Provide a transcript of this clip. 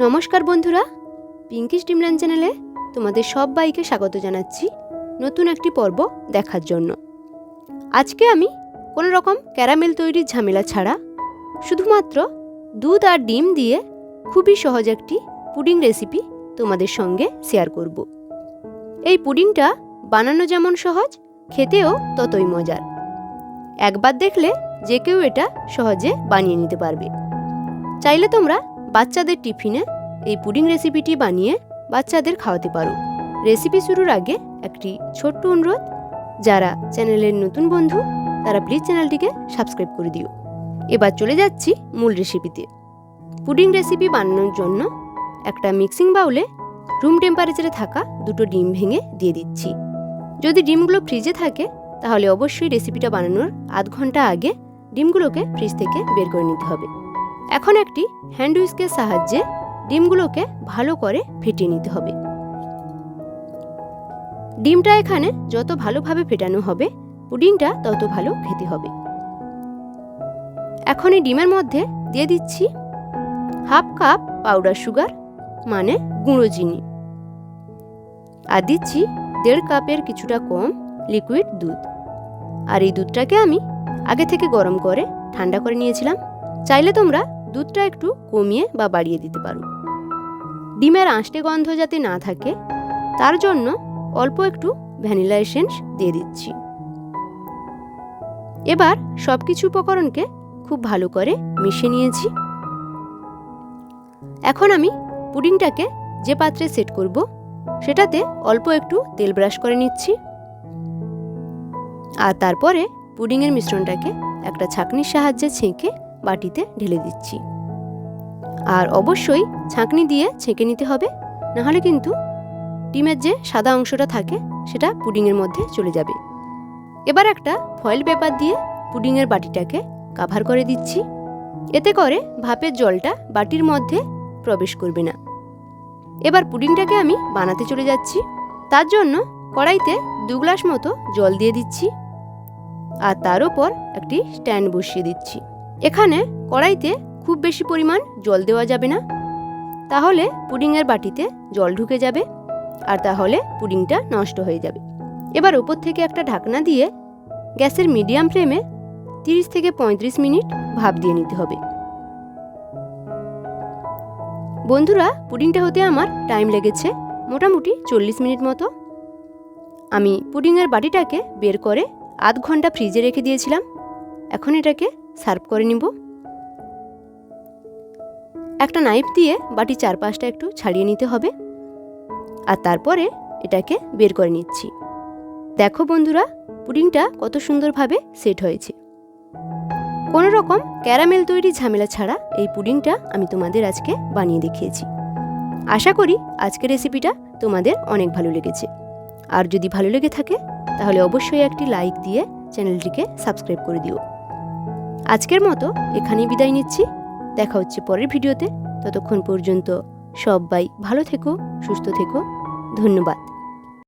নমস্কার বন্ধুরা পিঙ্কি স্টিমল্যান্ড চ্যানেলে তোমাদের সব বাইকে স্বাগত জানাচ্ছি নতুন একটি পর্ব দেখার জন্য। আজকে আমি কোনো রকম ক্যারামেল তৈরির ঝামেলা ছাড়া শুধুমাত্র দুধ আর ডিম দিয়ে খুবই সহজ একটি পুডিং রেসিপি তোমাদের সঙ্গে শেয়ার করব। এই পুডিংটা বানানো যেমন সহজ, খেতেও ততই মজার। একবার দেখলে যে কেউ এটা সহজে বানিয়ে নিতে পারবে। চাইলে তোমরা বাচ্চাদের টিফিনে এই পুডিং রেসিপিটি বানিয়ে বাচ্চাদের খাওয়াতে পারো। রেসিপি শুরুর আগে একটি ছোট্ট অনুরোধ, যারা চ্যানেলের নতুন বন্ধু, তারা প্লিজ চ্যানেলটিকে সাবস্ক্রাইব করে দিও। এবার চলে যাচ্ছি মূল রেসিপিতে। পুডিং রেসিপি বানানোর জন্য একটা মিক্সিং বাউলে রুম টেম্পারেচারে থাকা দুটো ডিম ভেঙে দিয়ে দিচ্ছি। যদি ডিমগুলো ফ্রিজে থাকে, তাহলে অবশ্যই রেসিপিটা বানানোর আধ ঘণ্টা আগে ডিমগুলোকে ফ্রিজ থেকে বের করে নিতে হবে। এখন একটি হ্যান্ড উইস্কের সাহায্যে ডিমগুলোকে ভালো করে ফেটিয়ে নিতে হবে। ডিমটা এখানে যত ভালোভাবে ফেটানো হবে, পুডিংটা তত ভালো খেতে হবে। এখন এই ডিমের মধ্যে দিয়ে দিচ্ছি হাফ কাপ পাউডার সুগার মানে গুঁড়ো চিনি। আর দিচ্ছি দেড় কাপের কিছুটা কম লিকুইড দুধ। আর এই দুধটাকে আমি আগে থেকে গরম করে ঠান্ডা করে নিয়েছিলাম। চাইলে তোমরা দুধটা একটু কমিয়ে বা বাড়িয়ে দিতে পারো। ডিমের আঁশটে গন্ধ যাতে না থাকে, তার জন্য অল্প একটু ভ্যানিলা এসেন্স দিয়ে দিচ্ছি। এবার সব কিছু উপকরণকে খুব ভালো করে মিশিয়ে নিয়েছি। এখন আমি পুডিংটাকে যে পাত্রে সেট করব, সেটাতে অল্প একটু তেল ব্রাশ করে নিচ্ছি। আর তারপরে পুডিংয়ের মিশ্রণটাকে একটা ছাঁকনির সাহায্যে ছেঁকে বাটিতে ঢেলে দিচ্ছি। আর অবশ্যই ছাঁকনি দিয়ে ছেঁকে নিতে হবে, নাহলে কিন্তু ডিমের যে সাদা অংশটা থাকে, সেটা পুডিংয়ের মধ্যে চলে যাবে। এবার একটা ফয়েল পেপার দিয়ে পুডিংয়ের বাটিটাকে কাভার করে দিচ্ছি। এতে করে ভাপের জলটা বাটির মধ্যে প্রবেশ করবে না। এবার পুডিংটাকে আমি বানাতে চলে যাচ্ছি। তার জন্য কড়াইতে দু গ্লাস মতো জল দিয়ে দিচ্ছি। আর তার ওপর একটি স্ট্যান্ড বসিয়ে দিচ্ছি। এখানে কড়াইতে খুব বেশি পরিমাণ জল দেওয়া যাবে না। তাহলে পুডিংয়ের বাটিতে জল ঢুকে যাবে আর তাহলে পুডিংটা নষ্ট হয়ে যাবে। এবার ওপর থেকে একটা ঢাকনা দিয়ে গ্যাসের মিডিয়াম ফ্লেমে তিরিশ থেকে পঁয়ত্রিশ মিনিট ভাপ দিয়ে নিতে হবে। বন্ধুরা, পুডিংটা হতে আমার টাইম লেগেছে, মোটামুটি চল্লিশ মিনিট মতো। আমি পুডিংয়ের বাটিটাকে বের করে আধ ঘণ্টা ফ্রিজে রেখে দিয়েছিলাম। এখন এটাকে সার্ভ করে নিব। একটা নাইফ দিয়ে বাটি চারপাশটা একটু ছাড়িয়ে নিতে হবে। আর তারপরে এটাকে বের করে নিচ্ছি। দেখো বন্ধুরা, পুডিংটা কত সুন্দরভাবে সেট হয়েছে। কোনো রকম ক্যারামেল তৈরি ঝামেলা ছাড়া এই পুডিংটা আমি তোমাদের আজকে বানিয়ে দেখিয়েছি। আশা করি আজকের রেসিপিটা তোমাদের অনেক ভালো লেগেছে। আর যদি ভালো লেগে থাকে, তাহলে অবশ্যই একটি লাইক দিয়ে চ্যানেলটিকে সাবস্ক্রাইব করে দিও। আজকের মতো এখানেই বিদায় নিচ্ছি। দেখা হচ্ছে পরের ভিডিওতে। ততক্ষণ পর্যন্ত সবাই ভালো থেকো, সুস্থ থেকো। ধন্যবাদ।